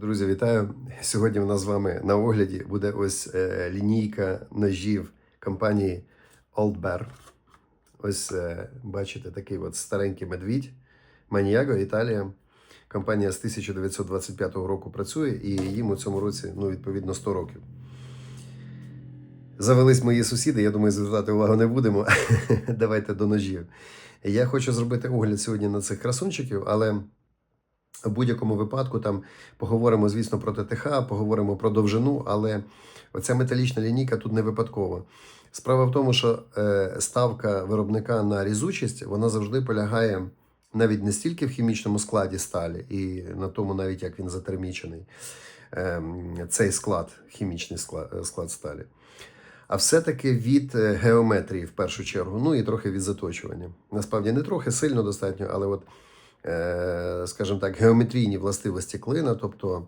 Друзі, вітаю! Сьогодні в нас з вами на огляді буде ось е, лінійка ножів компанії Old Bear. Ось е, бачите такий от старенький медвідь. Маніяго, Італія. Компанія з 1925 року працює і їм у цьому році, ну, відповідно, 100 років. Завелись мої сусіди, я думаю, звертати увагу не будемо. Давайте до ножів. Я хочу зробити огляд сьогодні на цих красунчиків, але в будь-якому випадку там поговоримо, звісно, про ТТХ, поговоримо про довжину, але оця металічна лінійка тут не випадкова. Справа в тому, що е, ставка виробника на різучість вона завжди полягає навіть не стільки в хімічному складі сталі і на тому, навіть як він затермічений, е, цей склад, хімічний склад, склад сталі. А все-таки від е, геометрії в першу чергу, ну і трохи від заточування. Насправді не трохи сильно достатньо, але от е, скажімо так, геометрійні властивості клина, тобто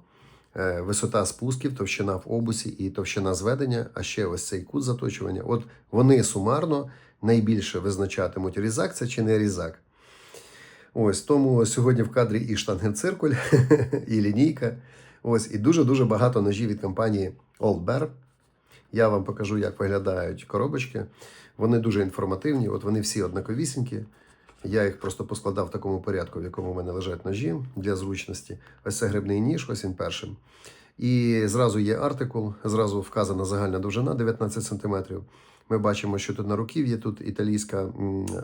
е, висота спусків, товщина в обусі і товщина зведення, а ще ось цей кут заточування. От вони сумарно найбільше визначатимуть різак це чи не різак. Ось тому сьогодні в кадрі і штангенциркуль, і лінійка. Ось, і дуже-дуже багато ножів від компанії Old Bear. Я вам покажу, як виглядають коробочки. Вони дуже інформативні, от вони всі однаковісінькі. Я їх просто поскладав в такому порядку, в якому в мене лежать ножі для зручності. Ось це грибний ніж, ось він першим. І зразу є артикул, зразу вказана загальна довжина 19 см. Ми бачимо, що тут на руків'ї тут італійська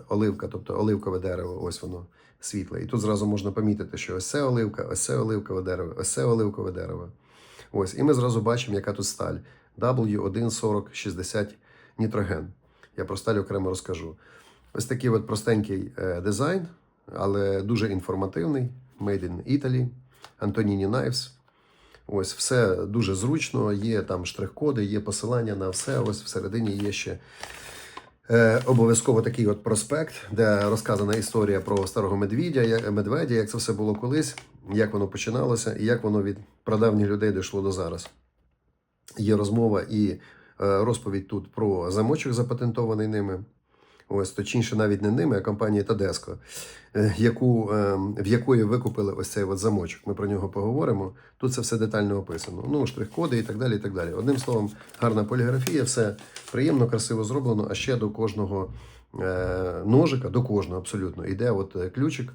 оливка, тобто оливкове дерево, ось воно світле. І тут зразу можна помітити, що ось це оливка, ось це оливкове дерево, ось це оливкове дерево. Ось, і ми зразу бачимо, яка тут сталь. W14060 нітроген. Я про сталь окремо розкажу. Ось такий от простенький е, дизайн, але дуже інформативний. Made in Italy, Antonini Knives. Ось все дуже зручно. Є там штрих-коди, є посилання на все. Ось всередині є ще е, обов'язково такий от проспект, де розказана історія про старого медведя, медведя, як це все було колись, як воно починалося і як воно від прадавніх людей дійшло до зараз. Є розмова і е, розповідь тут про замочок, запатентований ними. Ось точніше, навіть не ними, а компанії Тадеско, яку, е, в якої викупили ось цей от замочок. Ми про нього поговоримо. Тут це все детально описано. Ну, штрих-коди і так далі. і так далі. Одним словом, гарна поліграфія, все приємно, красиво зроблено. А ще до кожного е, ножика, до кожного абсолютно, йде от е, ключик.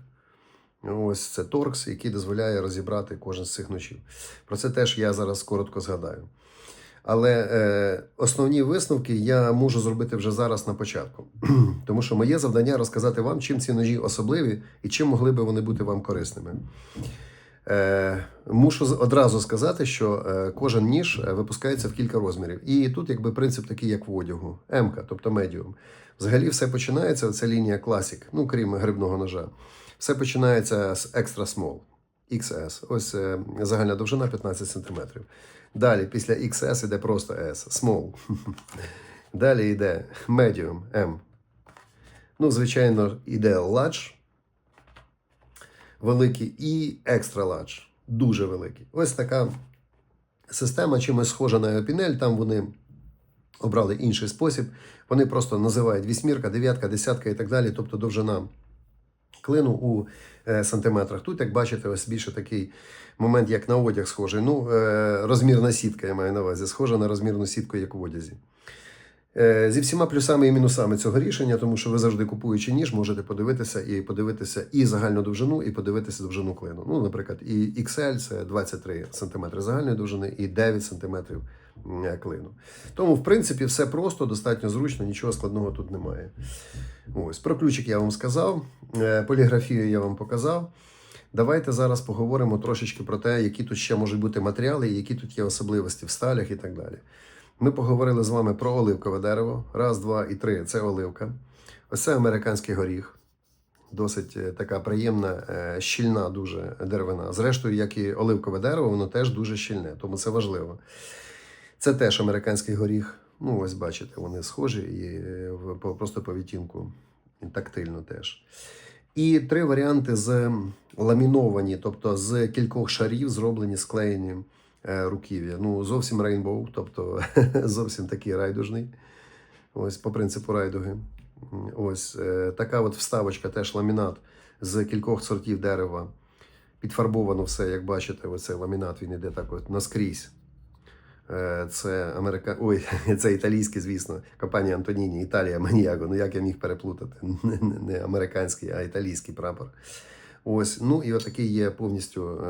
Ось це торкс, який дозволяє розібрати кожен з цих ножів. Про це теж я зараз коротко згадаю. Але е, основні висновки я можу зробити вже зараз на початку. Тому що моє завдання розказати вам, чим ці ножі особливі і чим могли би вони бути вам корисними. Е, мушу одразу сказати, що е, кожен ніж е, випускається в кілька розмірів. І тут якби принцип такий, як в одягу, М, тобто медіум. Взагалі все починається, це лінія Classic, ну крім грибного ножа. Все починається з Extra Small, XS. Ось е, загальна довжина 15 см. Dалі, після XS йде просто S, Small. Далі йде Medium, M. Ну, звичайно, йде Large, великий, і Extra Large, дуже великий. Ось така система чимось схожа на Opinel, там вони обрали інший спосіб. Вони просто називають вісьмірка, дев'ятка, десятка і так далі, тобто довжина клину у е, сантиметрах. Тут, як бачите, ось більше такий момент, як на одяг схожий. Ну, е, розмірна сітка, я маю на увазі, схожа на розмірну сітку, як в одязі. Е, Зі всіма плюсами і мінусами цього рішення, тому що ви завжди купуючи ніж, можете подивитися і подивитися і загальну довжину, і подивитися довжину клину. Ну, наприклад, і XL це 23 см загальної довжини, і 9 см клину. Тому, в принципі, все просто, достатньо зручно, нічого складного тут немає. Ось про ключик я вам сказав, е, поліграфію я вам показав. Давайте зараз поговоримо трошечки про те, які тут ще можуть бути матеріали, які тут є особливості в сталях і так далі. Ми поговорили з вами про оливкове дерево. Раз, два і три це оливка. Ось це американський горіх. Досить е, така приємна, е, щільна дуже деревина. Зрештою, як і оливкове дерево, воно теж дуже щільне, тому це важливо. Це теж американський горіх. Ну, ось бачите, вони схожі і е, просто по відтінку тактильно теж. І три варіанти з ламіновані, тобто з кількох шарів зроблені, склеєні е, руків'я. Ну, зовсім рейнбоу, тобто зовсім такий райдужний. Ось по принципу райдуги. Ось е, така от вставочка, теж ламінат з кількох сортів дерева. підфарбовано все, як бачите, оцей ламінат він іде так от наскрізь. Е, Це Америка... Ой, це італійський, звісно, компанія Антоніні, Італія Маніаго. Ну як я міг переплутати? Не, американський, а італійський прапор. Ось, ну і отакий є повністю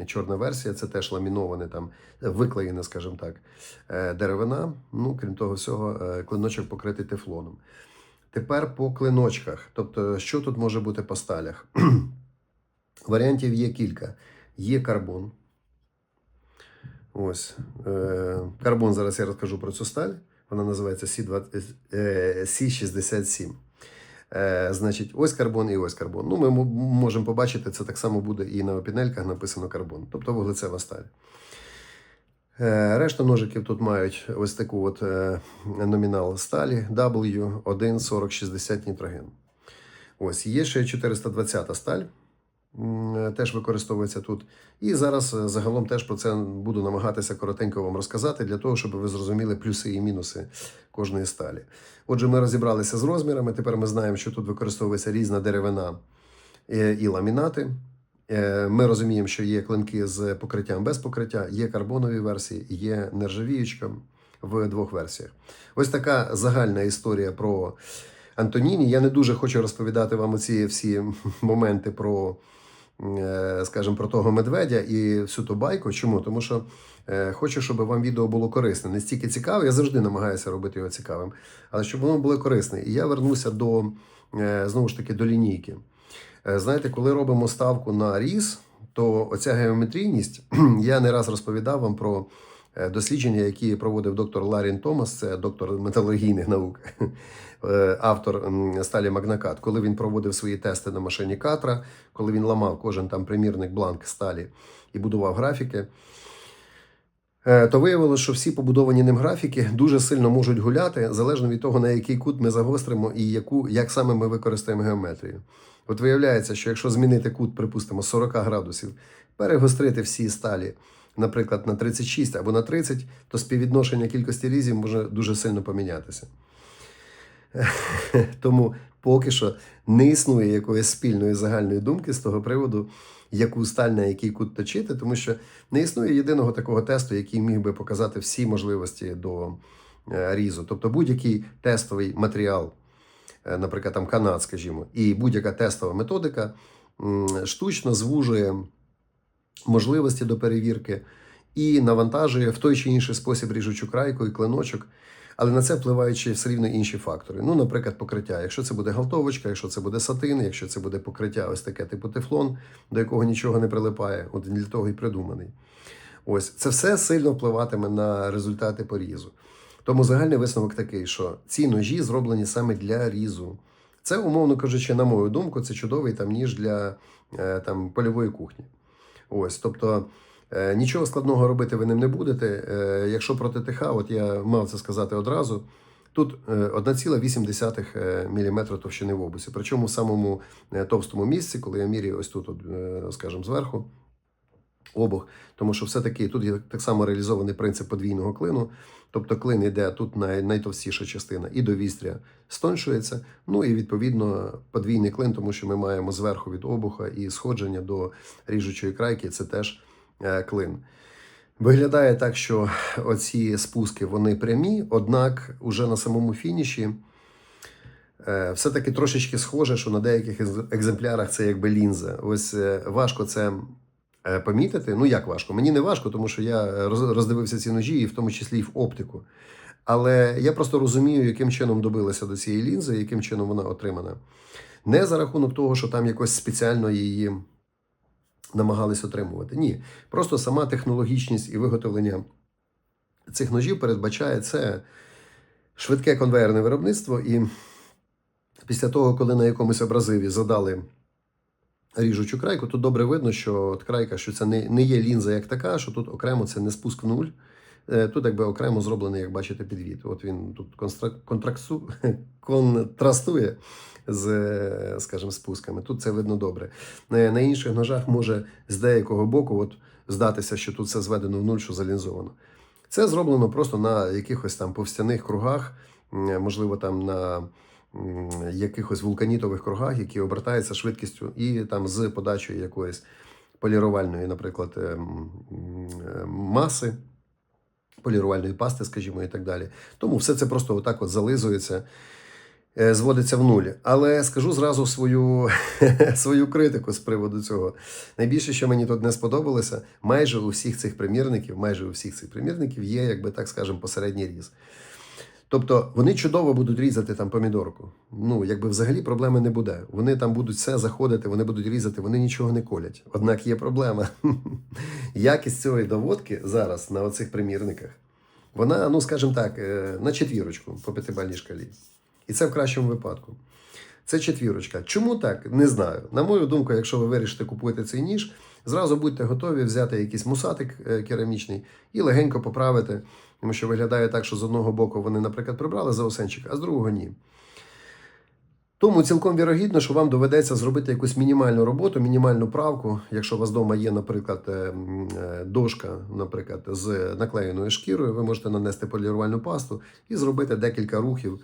е, чорна версія. Це теж ламіноване там, виклеєна, скажімо так, е, деревина. Ну, крім того всього, е, клиночок покритий тефлоном. Тепер по клиночках. Тобто, що тут може бути по сталях? Варіантів є кілька. Є карбон. Ось. Е, карбон, зараз я розкажу про цю сталь. Вона називається C20, е, C67. Е, значить, ось карбон і ось карбон. Ну, ми мо- можемо побачити, це так само буде і на опінельках написано карбон, тобто вуглецева сталь. Решта ножиків тут мають ось таку от номінал сталі W14060 нітроген. Ось є ще 420 сталь. М, Теж використовується тут. І зараз е, загалом теж про це буду намагатися коротенько вам розказати, для того, щоб ви зрозуміли плюси і мінуси кожної сталі. Отже, ми розібралися з розмірами. Тепер ми знаємо, що тут використовується різна деревина е, і ламінати. Е, Ми розуміємо, що є клинки з покриттям без покриття, є карбонові версії, є нержавіючка в двох версіях. Ось така загальна історія про Антоніні. Я не дуже хочу розповідати вам оці всі моменти про, е, скажімо, про того медведя і всю ту байку. Чому? Тому що е, хочу, щоб вам відео було корисне. Не стільки цікаве, я завжди намагаюся робити його цікавим, але щоб воно було корисне. І я вернуся до е, знову ж таки до лінійки. Е, Знаєте, коли робимо ставку на різ, то оця геометрійність, я не раз розповідав вам про е, дослідження, які проводив доктор Ларін Томас, це доктор металургійних наук, е, автор сталі Магнакат. Коли він проводив свої тести на машині Катра, коли він ламав кожен там примірник бланк сталі і будував графіки. е, То виявилося, що всі побудовані ним графіки дуже сильно можуть гуляти, залежно від того, на який кут ми загостримо і яку, як саме ми використаємо геометрію. От виявляється, що якщо змінити кут, припустимо, 40 градусів, перегострити всі сталі, наприклад, на 36 або на 30, то співвідношення кількості різів може дуже сильно помінятися. Тому поки що не існує якоїсь спільної загальної думки з того приводу, яку сталь на який кут точити, тому що не існує єдиного такого тесту, який міг би показати всі можливості до е, різу. Тобто будь-який тестовий матеріал, е, наприклад, там канат, скажімо, і будь-яка тестова методика штучно звужує можливості до перевірки і навантажує в той чи інший спосіб ріжучу крайку і клиночок. Але на це впливають ще все рівно інші фактори. Ну, наприклад, покриття. Якщо це буде галтовочка, якщо це буде сатин, якщо це буде покриття, ось таке типу тефлон, до якого нічого не прилипає, от для того і придуманий. Ось це все сильно впливатиме на результати порізу. Тому загальний висновок такий, що ці ножі зроблені саме для різу. Це, умовно кажучи, на мою думку, це чудовий там ніж для е, там, польової кухні. Ось, тобто е, нічого складного робити ви ним не будете. Е, якщо проти ТХ, от я мав це сказати одразу. Тут е, 1,8 мм товщини в обусі. Причому в самому е, товстому місці, коли я міряю ось тут, от, е, скажімо, зверху, обух, тому що все-таки тут є так само реалізований принцип подвійного клину. Тобто клин йде тут най, найтовстіша частина і до вістря стоншується. Ну і відповідно подвійний клин, тому що ми маємо зверху від обуха і сходження до ріжучої крайки це теж е, клин. Виглядає так, що оці спуски вони прямі, однак уже на самому фініші е, все-таки трошечки схоже, що на деяких екземплярах це якби лінза. Ось е, важко це помітити. Ну як важко? Мені не важко, тому що я роздивився ці ножі, і в тому числі і в оптику. Але я просто розумію, яким чином добилися до цієї лінзи, яким чином вона отримана. Не за рахунок того, що там якось спеціально її намагались отримувати. Ні. Просто сама технологічність і виготовлення цих ножів передбачає це швидке конвейерне виробництво. І після того, коли на якомусь абразиві задали ріжучу крайку, тут добре видно, що от крайка, що це не, не є лінза як така, що тут окремо це не спуск в нуль. Е, Тут якби окремо зроблений, як бачите, підвід. От він тут констра- контрастує з, е, скажімо, спусками. Тут це видно добре. На, на інших ножах може з деякого боку от, здатися, що тут все зведено в нуль, що залінзовано. Це зроблено просто на якихось там повстяних кругах, можливо, там на якихось вулканітових кругах, які обертаються швидкістю, і там з подачею якоїсь полірувальної, наприклад, е, м, е, маси, полірувальної пасти, скажімо, і так далі. Тому все це просто отак от зализується, е, зводиться в нуль. Але скажу зразу свою, свою критику з приводу цього. Найбільше, що мені тут не сподобалося, майже у всіх цих примірників, майже у всіх цих примірників є, якби так скажемо, посередній різ. Тобто вони чудово будуть різати там помідорку. Ну, якби взагалі проблеми не буде. Вони там будуть все заходити, вони будуть різати, вони нічого не колять. Однак є проблема. Якість цієї доводки зараз на оцих примірниках, вона, ну скажімо так, е, на четвірочку по п'ятибальній шкалі. І це в кращому випадку. Це четвірочка. Чому так? Не знаю. На мою думку, якщо ви вирішите купувати цей ніж, зразу будьте готові взяти якийсь мусатик е, керамічний і легенько поправити, тому що виглядає так, що з одного боку вони, наприклад, прибрали заосенчик, а з другого ні. Тому цілком вірогідно, що вам доведеться зробити якусь мінімальну роботу, мінімальну правку. Якщо у вас вдома є, наприклад, е, е, дошка, наприклад, з наклеєною шкірою, ви можете нанести полірувальну пасту і зробити декілька рухів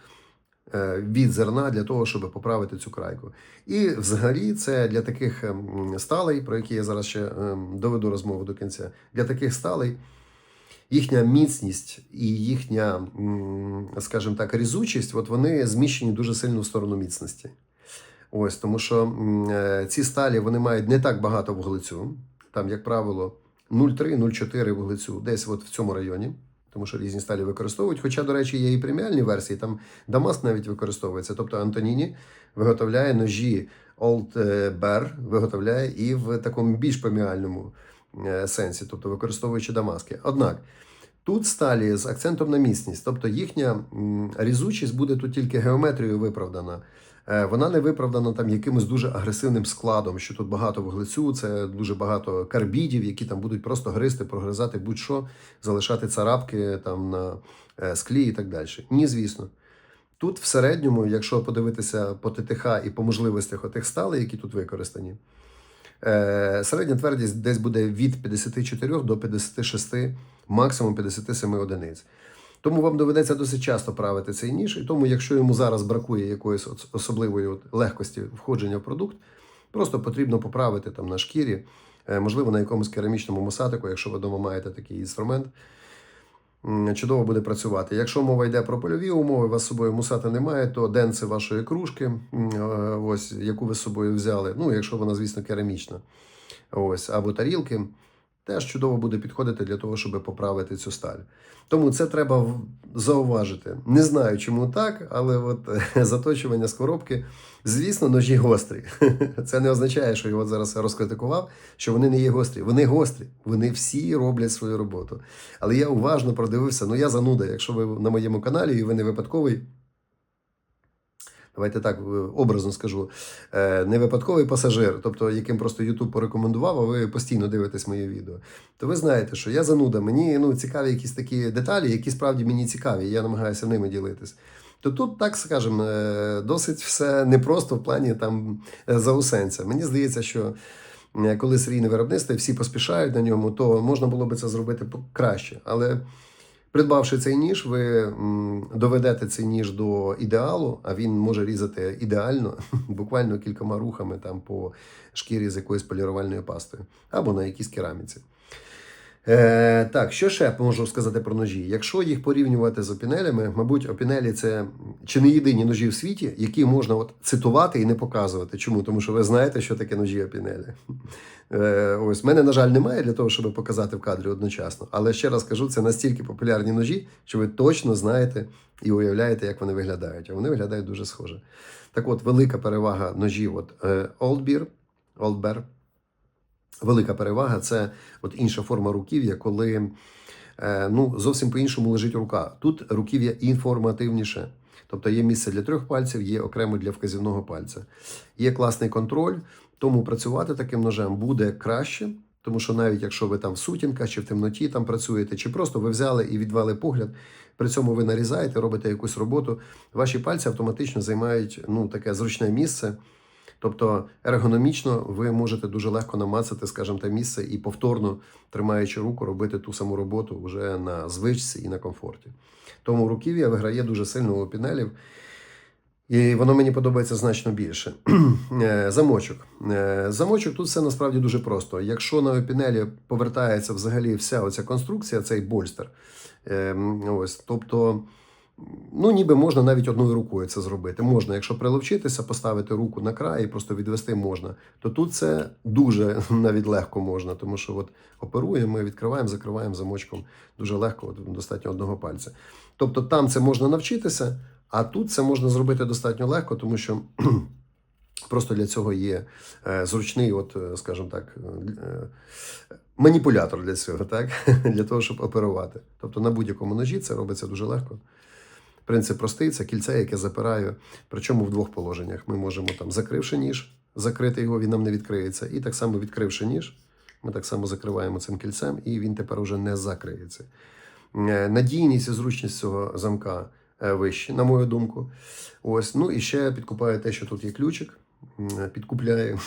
е, від зерна для того, щоб поправити цю крайку. І взагалі це для таких ем, сталей, про які я зараз ще ем, доведу розмову до кінця, для таких сталей їхня міцність і їхня, скажімо так, різучість, от вони зміщені дуже сильно в сторону міцності. Ось, тому що е, ці сталі вони мають не так багато вуглецю. Там, як правило, 0,3-0,4 вуглецю, десь от в цьому районі. Тому що різні сталі використовують. Хоча, до речі, є і преміальні версії, там Дамаск навіть використовується. Тобто Антоніні виготовляє ножі Old Bear, виготовляє і в такому більш преміальному е, сенсі, тобто використовуючи Дамаски. Однак тут сталі з акцентом на міцність, тобто їхня різучість буде тут тільки геометрією виправдана. Е, Вона не виправдана там якимось дуже агресивним складом, що тут багато вуглецю, це дуже багато карбідів, які там будуть просто гризти, прогризати будь-що, залишати царапки там на е, склі і так далі. Ні, звісно. Тут в середньому, якщо подивитися по ТТХ і по можливостях отих сталей, які тут використані, е, середня твердість десь буде від 54 до 56, максимум 57 одиниць. Тому вам доведеться досить часто правити цей ніж, і тому, якщо йому зараз бракує якоїсь особливої легкості входження в продукт, просто потрібно поправити там на шкірі, е, можливо, на якомусь керамічному мусатику, якщо ви вдома маєте такий інструмент. Чудово буде працювати. Якщо мова йде про польові умови, вас з собою мусати немає, то денце вашої кружки, е, ось, яку ви з собою взяли, ну, якщо вона, звісно, керамічна, ось, або тарілки, теж чудово буде підходити для того, щоб поправити цю сталь. Тому це треба зауважити. Не знаю, чому так, але от е, заточування з коробки, звісно, ножі гострі. Це не означає, що от зараз розкритикував, що вони не є гострі. Вони гострі, вони всі роблять свою роботу. Але я уважно продивився. Ну я зануда. Якщо ви на моєму каналі і ви не випадковий. Давайте так е, образно скажу, е, не випадковий пасажир, тобто яким просто YouTube порекомендував, а ви постійно дивитесь моє відео. То ви знаєте, що я зануда, мені ну, цікаві якісь такі деталі, які справді мені цікаві, я намагаюся ними ділитись. То тут, так скажемо, е, досить все непросто в плані там заусенця. Мені здається, що коли серійне виробництво і всі поспішають на ньому, то можна було би це зробити краще. Але Придбавши цей ніж, ви доведете цей ніж до ідеалу, а він може різати ідеально, буквально кількома рухами там по шкірі з якоюсь полірувальною пастою або на якійсь кераміці. Е, так, що ще можу сказати про ножі? Якщо їх порівнювати з опінелями, мабуть, опінелі це чи не єдині ножі в світі, які можна от цитувати і не показувати. Чому? Тому що ви знаєте, що таке ножі опінелі. Е, ось мене, на жаль, немає для того, щоб показати в кадрі одночасно. Але ще раз кажу, це настільки популярні ножі, що ви точно знаєте і уявляєте, як вони виглядають. А вони виглядають дуже схоже. Так от, велика перевага ножів от, е, Bear, Old Bear, велика перевага це от інша форма руків'я, коли е, ну, зовсім по-іншому лежить рука. Тут руків'я інформативніше. Тобто є місце для трьох пальців, є окремо для вказівного пальця. Є класний контроль, тому працювати таким ножем буде краще. Тому що навіть якщо ви там в сутінках чи в темноті там працюєте, чи просто ви взяли і відвели погляд, при цьому ви нарізаєте, робите якусь роботу, ваші пальці автоматично займають ну, таке зручне місце. Тобто ергономічно ви можете дуже легко намацати, скажімо, те місце і повторно, тримаючи руку, робити ту саму роботу вже на звичці і на комфорті. Тому руків'я виграє дуже сильно у пінелів. І воно мені подобається значно більше. Е, Замочок. Е, Замочок тут все насправді дуже просто. Якщо на опінелі повертається взагалі вся оця конструкція, цей больстер, е, ось, тобто, ну, ніби можна навіть одною рукою це зробити. Можна, якщо приловчитися, поставити руку на край і просто відвести можна, то тут це дуже навіть легко можна, тому що от оперуємо, ми відкриваємо, закриваємо замочком дуже легко, достатньо одного пальця. Тобто там це можна навчитися, а тут це можна зробити достатньо легко, тому що просто для цього є е, зручний, от, е, скажімо так, е, маніпулятор для цього, так? для того, щоб оперувати. Тобто на будь-якому ножі це робиться дуже легко. Принцип простий, це кільце, яке запираю, причому в двох положеннях. Ми можемо там, закривши ніж, закрити його, він нам не відкриється. І так само відкривши ніж, ми так само закриваємо цим кільцем, і він тепер уже не закриється. Е, Надійність і зручність цього замка е, вищі, на мою думку. Ось. Ну і ще підкупає те, що тут є ключик. М, Підкупляє.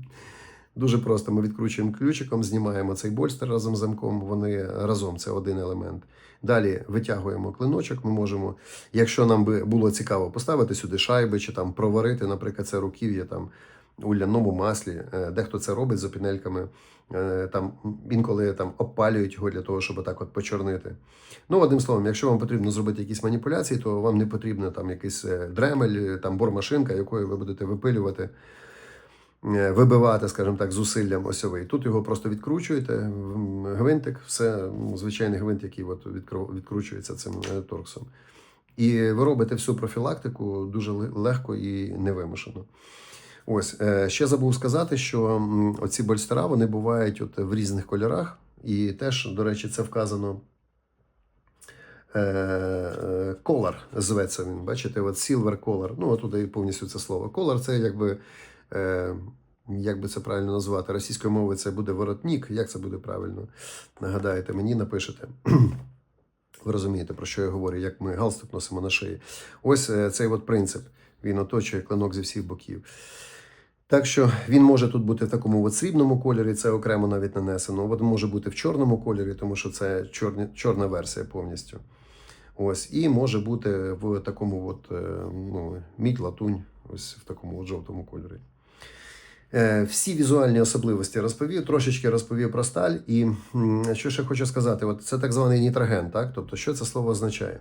Дуже просто. Ми відкручуємо ключиком, знімаємо цей больстер разом з замком. Вони разом це один елемент. Далі витягуємо клиночок. Ми можемо, якщо нам би було цікаво, поставити сюди шайби чи там проварити, наприклад, це руків'я там у ляному маслі. Е, Дехто це робить з опінельками. Е, Там інколи там обпалюють його для того, щоб так от почорнити. Ну, одним словом, якщо вам потрібно зробити якісь маніпуляції, то вам не потрібно там якийсь е, дремель, там бормашинка, якою ви будете випилювати, вибивати, скажімо так, зусиллям осьовий. Тут його просто відкручуєте, гвинтик, все звичайний гвинт, який от відкручується цим е, торксом. І ви робите всю профілактику дуже легко і невимушено. Ось е, ще забув сказати, що оці больстера вони бувають от в різних кольорах, і теж, до речі, це вказано. е, е, зветься він. Бачите, от Silver Color. Ну, отут і повністю це слово. Color це якби. Е, як би це правильно назвати? Російською мовою це буде воротник. Як це буде правильно? Нагадаєте, мені напишете. Ви розумієте, про що я говорю, як ми галстук носимо на шиї. Ось е, цей от принцип. Він оточує клинок зі всіх боків. Так що він може тут бути в такому от срібному кольорі, це окремо навіть нанесено. От може бути в чорному кольорі, тому що це чорні, чорна версія повністю. Ось, і може бути в такому от, е, ну, мідь, латунь, ось в такому от жовтому кольорі. Е, Всі візуальні особливості розповів, трошечки розповів про сталь. І що ще хочу сказати, от це так званий нітроген, так? Тобто, що це слово означає?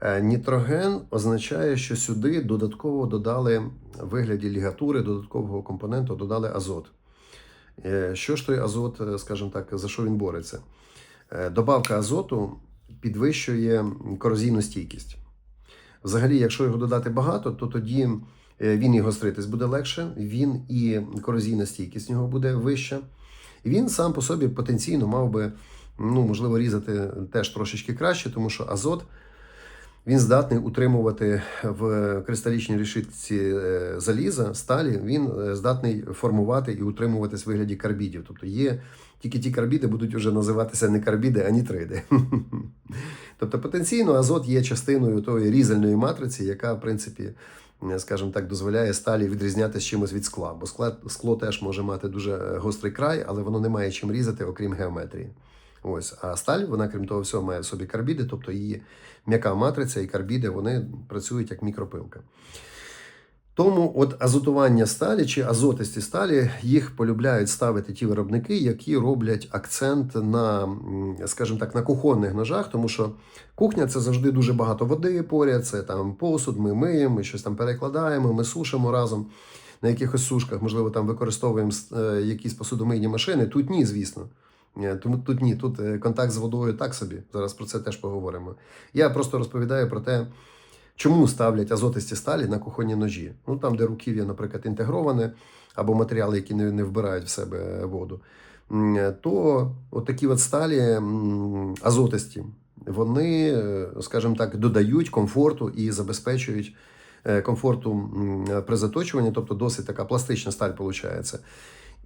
Е, Нітроген означає, що сюди додатково додали в вигляді лігатури, додаткового компоненту додали азот. Е, Що ж той азот, скажімо так, за що він бореться? Добавка азоту підвищує корозійну стійкість. Взагалі, якщо його додати багато, то тоді він і гостритись буде легше, він і корозійна стійкість нього буде вища. Він сам по собі потенційно мав би, ну, можливо, різати теж трошечки краще, тому що азот він здатний утримувати в кристалічній решітці е, заліза, сталі, він е, здатний формувати і утримуватись в вигляді карбідів. Тобто є тільки ті карбіди будуть вже називатися не карбіди, а нітриди. Тобто потенційно азот є частиною тої різальної матриці, яка, в принципі, е, скажімо так, дозволяє сталі відрізнятися чимось від скла. Бо скло теж може мати дуже е, гострий край, але воно не має чим різати, окрім геометрії. Ось, а сталь, вона, крім того всього, має в собі карбіди, тобто її м'яка матриця і карбіди вони працюють як мікропилка. Тому от азотування сталі чи азотисті сталі їх полюбляють ставити ті виробники, які роблять акцент на, скажімо так, на кухонних ножах, тому що кухня це завжди дуже багато води поряд, це там посуд, ми миємо, ми щось там перекладаємо, ми сушимо разом на якихось сушках, можливо, там використовуємо е, якісь посудомийні машини. Тут ні, звісно. Е, Тому тут ні, тут е, контакт з водою так собі. Зараз про це теж поговоримо. Я просто розповідаю про те, чому ставлять азотисті сталі на кухонні ножі. Ну там, де руків'я, наприклад, інтегроване, або матеріали, які не, не вбирають в себе воду. То от такі от сталі азотисті, вони, е, скажімо так, додають комфорту і забезпечують е, комфорту при заточуванні, тобто досить така пластична сталь виходить.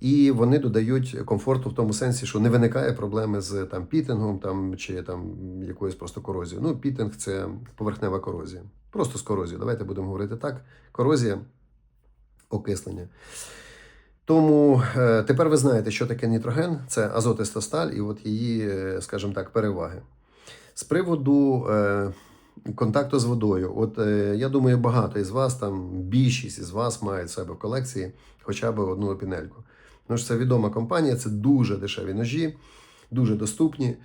І вони додають комфорту в тому сенсі, що не виникає проблеми з там пітингом там, чи там якоюсь просто корозією. Ну, пітинг це поверхнева корозія. Просто з корозією. Давайте будемо говорити так. Корозія, окислення. Тому е, тепер ви знаєте, що таке нітроген, це азотиста сталь, і от її, е, скажімо так, переваги. З приводу е, контакту з водою. От я думаю, багато із вас, там більшість із вас мають в себе в колекції хоча б одну опінельку. Тому що це відома компанія, це дуже дешеві ножі, дуже доступні.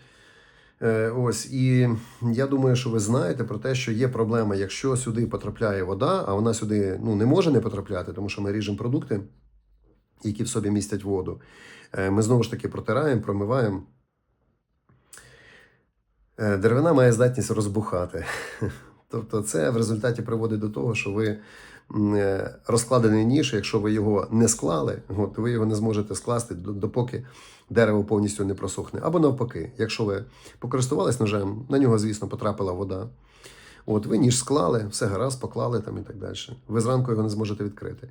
Е, ось, і я думаю, що ви знаєте про те, що є проблема, якщо сюди потрапляє вода, а вона сюди ну, не може не потрапляти, тому що ми ріжемо продукти, які в собі містять воду. Е, Ми знову ж таки протираємо, промиваємо. Е, Деревина має здатність розбухати. Тобто, це в результаті приводить до того, що ви е, розкладений ніж, якщо ви його не склали, то ви його не зможете скласти до- допоки дерево повністю не просохне. Або навпаки, якщо ви покористувались ножем, на нього, звісно, потрапила вода. От, ви ніж склали, все гаразд, поклали там і так далі. Ви зранку його не зможете відкрити.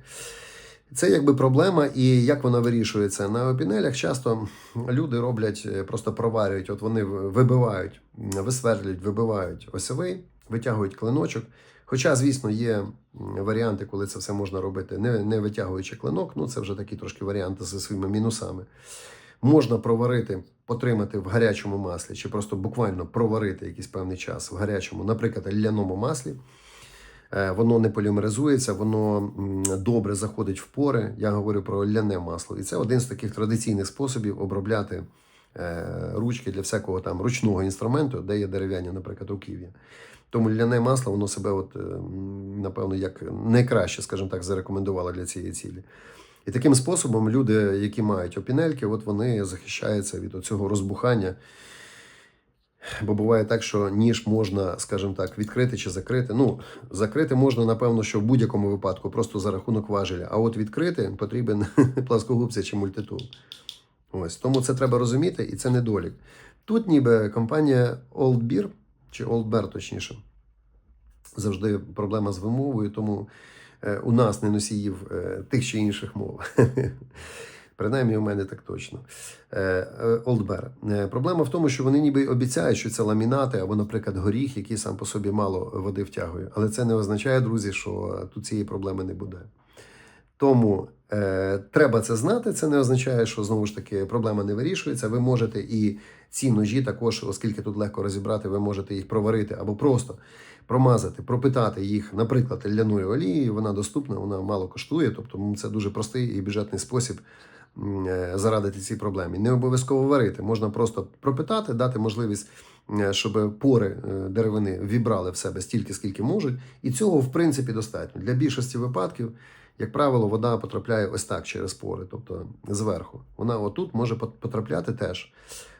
Це якби проблема, і як вона вирішується на опінелях. Часто люди роблять, е, просто проварюють. От вони вибивають, висверлюють, вибивають осьовий, витягують клиночок. Хоча, звісно, є варіанти, коли це все можна робити, не, не витягуючи клинок. Ну це вже такі трошки варіанти зі своїми мінусами. Можна проварити, потримати в гарячому маслі, чи просто буквально проварити якийсь певний час в гарячому, наприклад, ляному маслі. Е, Воно не полімеризується, воно добре заходить в пори. Я говорю про ляне масло. І це один з таких традиційних способів обробляти ручки для всякого там ручного інструменту, де є дерев'яні, наприклад, руків'я. Тому ляне масло, воно себе, от, е, напевно, як найкраще, скажімо так, зарекомендувало для цієї цілі. І таким способом люди, які мають опінельки, от вони захищаються від цього розбухання. Бо буває так, що ніж можна, скажімо так, відкрити чи закрити. Ну, закрити можна, напевно, що в будь-якому випадку, просто за рахунок важеля. А от відкрити потрібен пласкогубця чи мультитул. Ось тому це треба розуміти, і це недолік. Тут ніби компанія Old Beer, чи Old Bear, точніше, завжди проблема з вимовою, тому е, у нас не носіїв е, тих чи інших мов. Принаймні, у мене так точно. Bear. Е, Проблема в тому, що вони ніби обіцяють, що це ламінати або, наприклад, горіх, який сам по собі мало води втягує. Але це не означає, друзі, що тут цієї проблеми не буде. Тому е, треба це знати. Це не означає, що знову ж таки проблема не вирішується. Ви можете і ці ножі також, оскільки тут легко розібрати, ви можете їх проварити або просто промазати, пропитати їх, наприклад, ляною олією. Вона доступна, вона мало коштує. Тобто це дуже простий і бюджетний спосіб е, зарадити цій проблемі. Не обов'язково варити, можна просто пропитати, дати можливість, е, щоб пори е, деревини вібрали в себе стільки, скільки можуть, і цього в принципі достатньо. Для більшості випадків, як правило, вода потрапляє ось так через пори, тобто зверху. Вона отут може потрапляти теж.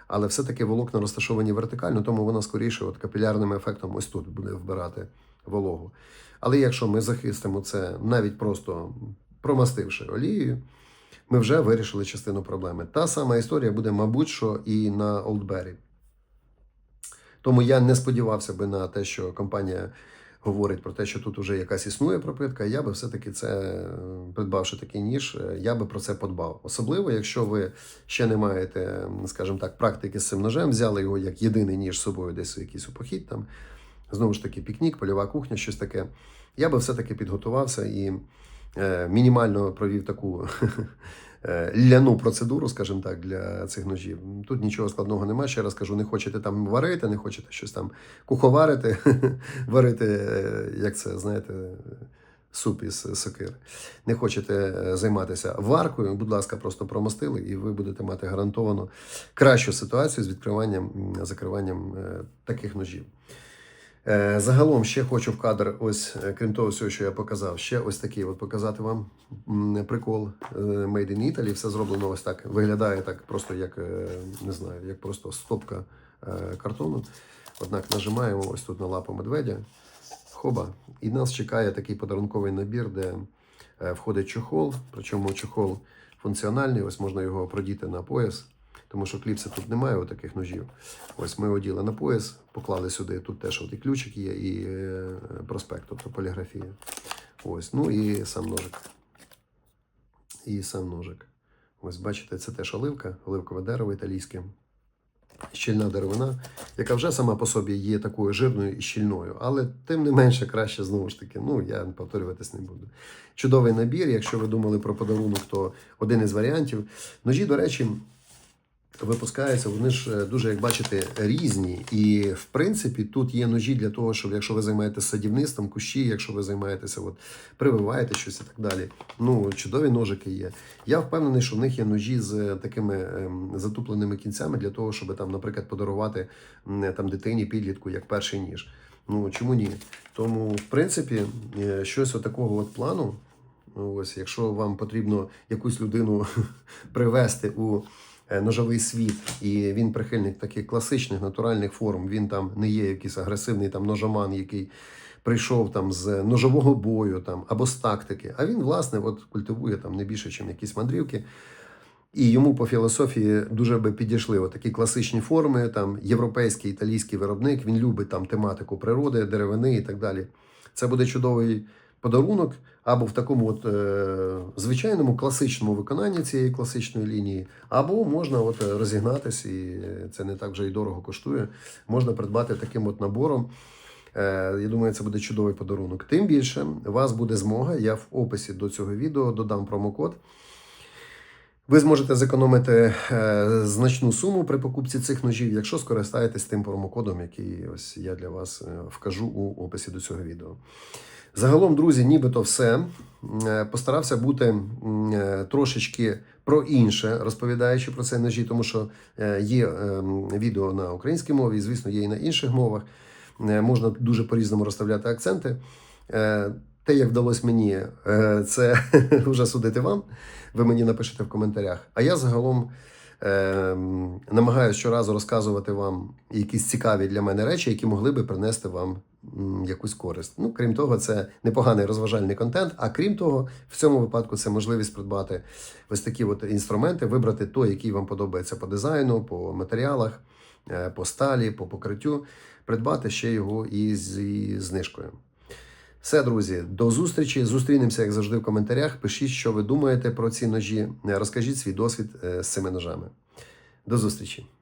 Але все-таки волокна розташовані вертикально, тому вона скоріше от капілярним ефектом ось тут буде вбирати вологу. Але якщо ми захистимо це навіть просто промастивши олією, ми вже вирішили частину проблеми. Та сама історія буде, мабуть, що і на Олдбері. Тому я не сподівався би на те, що компанія говорить про те, що тут вже якась існує пропитка. Я би все-таки це, е, придбавши такий ніж, е, я би про це подбав. Особливо, якщо ви ще не маєте, скажімо так, практики з цим ножем, взяли його як єдиний ніж з собою, десь у якийсь у похід, там знову ж таки пікнік, польова кухня, щось таке. Я би все-таки підготувався і е, мінімально провів таку ляну процедуру, скажімо так, для цих ножів. Тут нічого складного немає. Ще раз кажу, не хочете там варити, не хочете щось там куховарити, варити, е, як це, знаєте, суп із сокири. Не хочете е, займатися варкою, будь ласка, просто промостили, і ви будете мати гарантовано кращу ситуацію з відкриванням, закриванням е, таких ножів. Е, Загалом ще хочу в кадр, ось е, крім того, всього, що я показав, ще ось такий от показати вам прикол е, Made in Italy. Все зроблено ось так. Виглядає так просто як не знаю, як просто стопка картону. Однак нажимаємо ось тут на лапу медведя. Хоба. І нас чекає такий подарунковий набір, де входить чохол. Причому чохол функціональний. Ось можна його продіти на пояс. Тому що кліпси тут немає таких ножів. Ось ми оділи на пояс, поклали сюди. Тут теж от і ключик є, і е, проспект, тобто поліграфія. Ось, ну і сам ножик. І сам ножик. Ось бачите, це теж оливка, оливкове дерево італійське. Щільна деревина, яка вже сама по собі є такою жирною і щільною, але тим не менше краще знову ж таки. Ну я повторюватись не буду. Чудовий набір. Якщо ви думали про подарунок, то один із варіантів. Ножі, до речі, випускаються, вони ж е, дуже, як бачите, різні. І в принципі тут є ножі для того, щоб якщо ви займаєтеся садівництвом, кущі, якщо ви займаєтеся, от, прививаєте щось і так далі. Ну, чудові ножики є. Я впевнений, що в них є ножі з такими ем, затупленими кінцями для того, щоб там, наприклад, подарувати там дитині підлітку як перший ніж. Ну чому ні? Тому, в принципі, е, щось отакого от плану. Ну, Ось, якщо вам потрібно якусь людину привести у е, ножовий світ, і він прихильник таких класичних натуральних форм, він там не є якийсь агресивний там ножоман, який прийшов там з ножового бою там або з тактики. А він, власне, от культивує там не більше, ніж якісь мандрівки. І йому по філософії дуже би підійшли такі класичні форми, там європейський італійський виробник. Він любить там тематику природи, деревини і так далі. Це буде чудовий подарунок або в такому от, е, звичайному класичному виконанні цієї класичної лінії, або можна от е, розігнатись, і це не так вже й дорого коштує. Можна придбати таким от набором. Е, Я думаю, це буде чудовий подарунок. Тим більше, у вас буде змога. Я в описі до цього відео додам промокод. Ви зможете зекономити е, значну суму при покупці цих ножів, якщо скористаєтесь тим промокодом, який ось я для вас е, вкажу у описі до цього відео. Загалом, друзі, нібито все. Е, Постарався бути е, трошечки про інше, розповідаючи про це ножі, тому що е, є відео на українській мові, і, звісно, є і на інших мовах. Можна дуже по-різному розставляти акценти. Те, як вдалося мені, це вже судити вам. Ви мені напишете в коментарях. А я загалом намагаюся щоразу розказувати вам якісь цікаві для мене речі, які могли би принести вам якусь користь. Ну, крім того, це непоганий розважальний контент. А крім того, в цьому випадку це можливість придбати ось такі от інструменти, вибрати той, який вам подобається по дизайну, по матеріалах, е, по сталі, по покриттю, придбати ще його і зі знижкою. Все, друзі, до зустрічі. Зустрінемося, як завжди, в коментарях. Пишіть, що ви думаєте про ці ножі. Розкажіть свій досвід е, з цими ножами. До зустрічі!